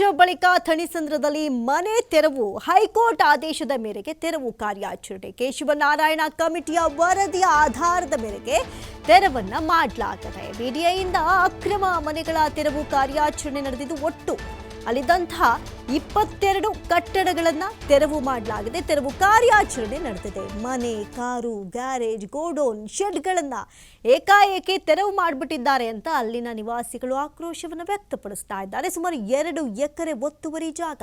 Layout ಬಳಿಕ ಥಣಿಸಂದ್ರದಲ್ಲಿ ಮನೆ ತೆರವು, ಹೈಕೋರ್ಟ್ ಆದೇಶದ ಮೇರೆಗೆ ತೆರವು ಕಾರ್ಯಾಚರಣೆ. ಕೇಶವನಾರಾಯಣ ಕಮಿಟಿಯ ವರದಿಯ ಆಧಾರದ ಮೇರೆಗೆ ತೆರವನ್ನ ಮಾಡಲಾಗಿದೆ ಬಿಡಿಐಯಿಂದ ಅಕ್ರಮ ಮನೆಗಳ ತೆರವು ಕಾರ್ಯಾಚರಣೆ ನಡೆದಿದ್ದು ಒಟ್ಟು ಅಲ್ಲಿದ್ದಂತಹ ಇಪ್ಪತ್ತೆರಡು ಕಟ್ಟಡಗಳನ್ನ ತೆರವು ಮಾಡಲಾಗಿದೆ. ತೆರವು ಕಾರ್ಯಾಚರಣೆ ನಡೆದಿದೆ ಮನೆ, ಕಾರು, ಗ್ಯಾರೇಜ್, ಗೋಡೌನ್, ಶೆಡ್ಗಳನ್ನ ಏಕಾಏಕಿ ತೆರವು ಮಾಡಿಬಿಟ್ಟಿದ್ದಾರೆ ಅಂತ ಅಲ್ಲಿನ ನಿವಾಸಿಗಳು ಆಕ್ರೋಶವನ್ನು ವ್ಯಕ್ತಪಡಿಸ್ತಾ ಇದ್ದಾರೆ. ಸುಮಾರು ಎರಡು ಎಕರೆ ಒತ್ತುವರಿ ಜಾಗ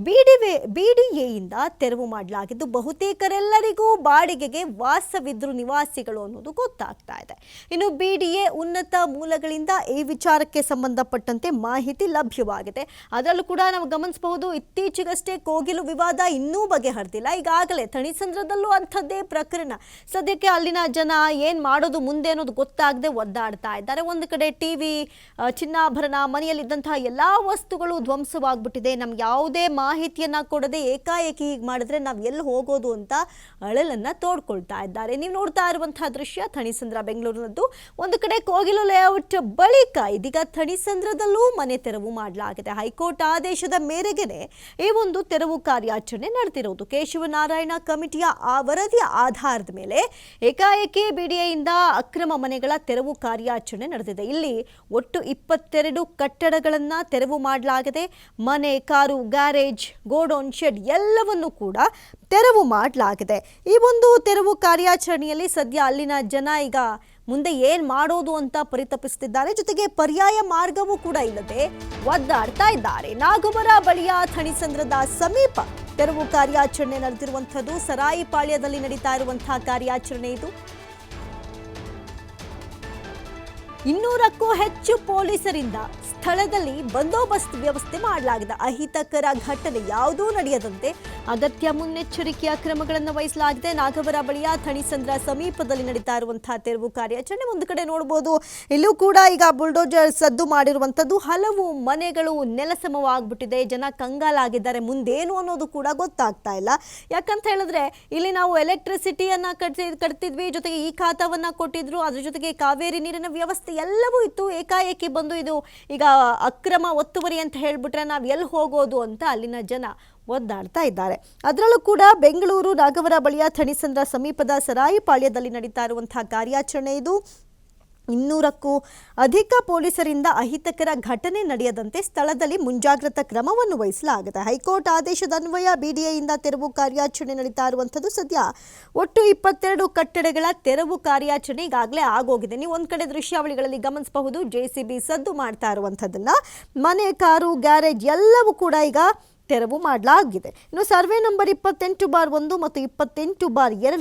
ಬಿಡಿವೆ ಬಿಡಿಎಯಿಂದ ತೆರವು ಮಾಡಲಾಗಿದ್ದು, ಬಹುತೇಕರೆಲ್ಲರಿಗೂ ಬಾಡಿಗೆಗೆ ವಾಸವಿದ್ರು ನಿವಾಸಿಗಳು ಅನ್ನೋದು ಗೊತ್ತಾಗ್ತಾ ಇದೆ. ಇನ್ನು ಬಿಡಿಎ ಉನ್ನತ ಮೂಲಗಳಿಂದ ಈ ವಿಚಾರಕ್ಕೆ ಸಂಬಂಧಪಟ್ಟಂತೆ ಮಾಹಿತಿ ಲಭ್ಯವಾಗಿದೆ. ಅದರಲ್ಲೂ ಕೂಡ ನಾವು ಗಮನಿಸಬಹುದು, ಇತ್ತೀಚೆಗಷ್ಟೇ ಕೋಗಿಲು ವಿವಾದ ಇನ್ನೂ ಬಗೆಹರಿದಿಲ್ಲ. ಈಗಾಗಲೇ ಥಣಿಸಂದ್ರದಲ್ಲೂ ಅಂಥದ್ದೇ ಪ್ರಕರಣ. ಸದ್ಯಕ್ಕೆ ಅಲ್ಲಿನ ಜನ ಏನು ಮಾಡೋದು ಮುಂದೆ ಅನ್ನೋದು ಗೊತ್ತಾಗದೆ ಒದ್ದಾಡ್ತಾ ಇದ್ದಾರೆ. ಒಂದು ಕಡೆ ಟಿವಿ ಚಿನ್ನಾಭರಣ, ಮನೆಯಲ್ಲಿದ್ದಂತಹ ಎಲ್ಲ ವಸ್ತುಗಳು ಧ್ವಂಸವಾಗ್ಬಿಟ್ಟಿದೆ. ನಮ್ಗೆ ಯಾವುದೇ ಮಾಹಿತಿಯನ್ನ ಕೊಡದೆ ಏಕಾಏಕಿ ಹೀಗೆ ಮಾಡಿದ್ರೆ ನಾವು ಎಲ್ಲಿ ಹೋಗೋದು ಅಂತ ಅಳಲನ್ನ ತೋಡ್ಕೊಳ್ತಾ ಇದ್ದಾರೆ. ನೀವು ನೋಡ್ತಾ ಇರುವಂತಹ ದೃಶ್ಯ ಥಣಿಸಂದ್ರ ಬೆಂಗಳೂರಿನದ್ದು. ಒಂದು ಕಡೆ ಕೋಗಿಲು ಲೇಔಟ್ ಬಳಿಕ ಇದೀಗ ಥಣಿಸಂದ್ರದಲ್ಲೂ ಮನೆ ತೆರವು ಮಾಡಲಾಗಿದೆ. ಹೈಕೋರ್ಟ್ ಆದೇಶದ ಮೇರೆಗೆನೆ ಈ ಒಂದು ತೆರವು ಕಾರ್ಯಾಚರಣೆ ನಡೆದಿರುವುದು. ಕೇಶವನಾರಾಯಣ ಕಮಿಟಿಯ ಆ ವರದಿಯ ಆಧಾರದ ಮೇಲೆ ಏಕಾಏಕಿ ಬಿಡಿಎಯಿಂದ ಅಕ್ರಮ ಮನೆಗಳ ತೆರವು ಕಾರ್ಯಾಚರಣೆ ನಡೆದಿದೆ. ಇಲ್ಲಿ ಒಟ್ಟು ಇಪ್ಪತ್ತೆರಡು ಕಟ್ಟಡಗಳನ್ನು ತೆರವು ಮಾಡಲಾಗಿದೆ. ಮನೆ, ಕಾರು, ಗ್ಯಾರೇಜ್, ಗೋಡೌನ್ ಶೆಡ್ ಎಲ್ಲವನ್ನು ಕೂಡ ತೆರವು ಮಾಡಲಾಗಿದೆ. ಈ ಒಂದು ತೆರವು ಕಾರ್ಯಾಚರಣೆಯಲ್ಲಿ ಸದ್ಯ ಅಲ್ಲಿನ ಜನ ಈಗ ಮುಂದೆ ಏನ್ ಮಾಡೋದು ಅಂತ ಪರಿತಪಿಸುತ್ತಿದ್ದಾರೆ. ಜೊತೆಗೆ ಪರ್ಯಾಯ ಮಾರ್ಗವೂ ಕೂಡ ಇಲ್ಲದೆ ಒದ್ದಾಡ್ತಾ ಇದ್ದಾರೆ. ನಾಗಮರ ಬಳಿಯ ಥಣಿಸಂದ್ರದ ಸಮೀಪ ತೆರವು ಕಾರ್ಯಾಚರಣೆ ನಡೆದಿರುವಂಥದ್ದು. ಸರಾಯಿಪಾಳ್ಯದಲ್ಲಿ ನಡೀತಾ ಇರುವಂತಹ ಕಾರ್ಯಾಚರಣೆ ಇದು. ಇನ್ನೂರಕ್ಕೂ ಹೆಚ್ಚು ಪೊಲೀಸರಿಂದ ಸ್ಥಳದಲ್ಲಿ ಬಂದೋಬಸ್ತ್ ವ್ಯವಸ್ಥೆ ಮಾಡಲಾಗಿದೆ. ಅಹಿತಕರ ಘಟನೆ ಯಾವುದೂ ನಡೆಯದಂತೆ ಅಗತ್ಯ ಮುನ್ನೆಚ್ಚರಿಕೆಯ ಕ್ರಮಗಳನ್ನು ವಹಿಸಲಾಗಿದೆ. ನಾಗವರ ಬಳಿಯ ಥಣಿಸಂದ್ರ ಸಮೀಪದಲ್ಲಿ ನಡೀತಾ ಇರುವಂತಹ ತೆರವು ಕಾರ್ಯಾಚರಣೆ ಒಂದು ಕಡೆ ನೋಡಬಹುದು. ಇಲ್ಲೂ ಕೂಡ ಈಗ ಬುಲ್ಡೋಜರ್ ಸದ್ದು ಮಾಡಿರುವಂಥದ್ದು. ಹಲವು ಮನೆಗಳು ನೆಲಸಮವಾಗ್ಬಿಟ್ಟಿದೆ. ಜನ ಕಂಗಾಲಾಗಿದ್ದಾರೆ. ಮುಂದೇನು ಅನ್ನೋದು ಕೂಡ ಗೊತ್ತಾಗ್ತಾ ಇಲ್ಲ. ಯಾಕಂತ ಹೇಳಿದ್ರೆ, ಇಲ್ಲಿ ನಾವು ಎಲೆಕ್ಟ್ರಿಸಿಟಿಯನ್ನ ಕಟ್ತಿದ್ವಿ. ಜೊತೆಗೆ ಈ ಖಾತವನ್ನ ಕೊಟ್ಟಿದ್ರು. ಅದ್ರ ಜೊತೆಗೆ ಕಾವೇರಿ ನೀರಿನ ವ್ಯವಸ್ಥೆ ಎಲ್ಲವೂ ಇತ್ತು. ಏಕಾಏಕಿ ಬಂದು ಇದು ಈಗ ಅಕ್ರಮ ಒತ್ತುವರಿ ಅಂತ ಹೇಳ್ಬಿಟ್ರೆ ನಾವು ಎಲ್ಲಿ ಹೋಗೋದು ಅಂತ ಅಲ್ಲಿನ ಜನ ಒದ್ದಾಡ್ತಾ ಇದ್ದಾರೆ. ಅದರಲ್ಲೂ ಕೂಡ ಬೆಂಗಳೂರು ನಾಗವರ ಬಳಿಯ ಥಣಿಸಂದ್ರ ಸಮೀಪದ ಸರಾಯಿಪಾಳ್ಯದಲ್ಲಿ ನಡೀತಾ ಇರುವಂತಹ ಕಾರ್ಯಾಚರಣೆ ಇದು. ಇನ್ನೂರಕ್ಕೂ ಅಧಿಕ ಪೊಲೀಸರಿಂದ ಅಹಿತಕರ ಘಟನೆ ನಡೆಯದಂತೆ ಸ್ಥಳದಲ್ಲಿ ಮುಂಜಾಗ್ರತಾ ಕ್ರಮವನ್ನು ವಹಿಸಲಾಗಿದೆ. ಹೈಕೋರ್ಟ್ ಆದೇಶದ ಅನ್ವಯ ಬಿಡಿಎಯಿಂದ ತೆರವು ಕಾರ್ಯಾಚರಣೆ ನಡೀತಾ ಇರುವಂಥದ್ದು ಸದ್ಯ ಒಟ್ಟು ಇಪ್ಪತ್ತೆರಡು ಕಟ್ಟಡಗಳ ತೆರವು ಕಾರ್ಯಾಚರಣೆ ಈಗಾಗಲೇ ಆಗೋಗಿದೆ. ನೀವು ಒಂದು ಕಡೆ ದೃಶ್ಯಾವಳಿಗಳಲ್ಲಿ ಗಮನಿಸಬಹುದು. ಜೆ ಸಿ ಬಿ ಸದ್ದು ಮಾಡ್ತಾ ಇರುವಂಥದ್ದನ್ನು. ಮನೆ, ಕಾರು, ಗ್ಯಾರೇಜ್ ಎಲ್ಲವೂ ಕೂಡ ಈಗ ತೆರವು ಮಾಡಲಾಗಿದೆ. ಇನ್ನು ಸರ್ವೆ ನಂಬರ್ ಇಪ್ಪತ್ತೆಂಟು ಬಾರ್ ಒಂದು ಮತ್ತು ಇಪ್ಪತ್ತೆಂಟು ಬಾರ್ ಎರಡು